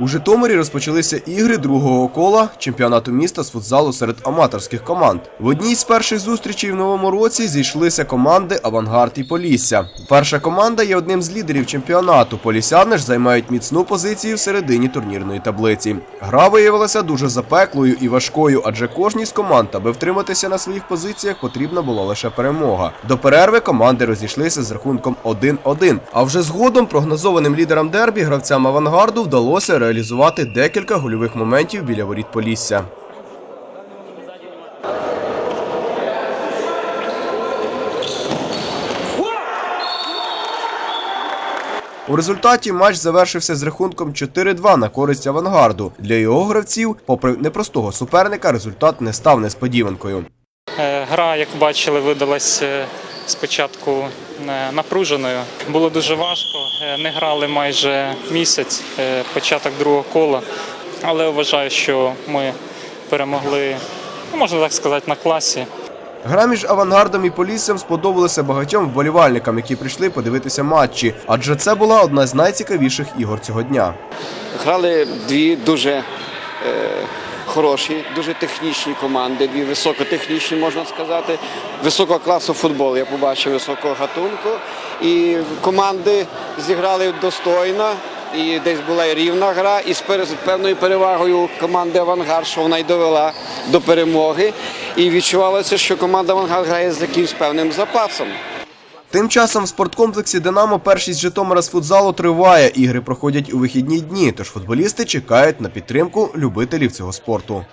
У Житомирі розпочалися ігри другого кола чемпіонату міста з футзалу серед аматорських команд. В одній з перших зустрічей в новому році зійшлися команди Авангард і Полісся. Перша команда є одним з лідерів чемпіонату. Полісяни ж займають міцну позицію в середині турнірної таблиці. Гра виявилася дуже запеклою і важкою, адже кожній з команд, аби втриматися на своїх позиціях, потрібна була лише перемога. До перерви команди розійшлися з рахунком 1-1. А вже згодом прогнозованим лідерам дербі гравцям авангарду вдалося реалізувати декілька гольових моментів біля воріт Полісся. У результаті матч завершився з рахунком 4-2 на користь авангарду. Для його гравців, попри непростого суперника, результат не став несподіванкою. Е, Гра, як бачили, видалась е, спочатку е, напруженою. Було дуже важко. Е, Не грали майже місяць, е, початок другого кола. Але вважаю, що ми перемогли, ну, можна так сказати, на класі. Гра між авангардом і поліссям сподобалася багатьом вболівальникам, які прийшли подивитися матчі, адже це була одна з найцікавіших ігор цього дня. Грали дві дуже е, хороші, дуже технічні команди, дві високотехнічні, можна сказати. Високого класу футбол я побачив високого гатунку. І команди зіграли достойно. І десь була і рівна гра, і з певною перевагою команди Авангард, що вона й довела до перемоги. І відчувалося, що команда Авангард грає з якимсь певним запасом. Тим часом в спорткомплексі Динамо першість Житомира з футзалу триває. Ігри проходять у вихідні дні, тож футболісти чекають на підтримку любителів цього спорту.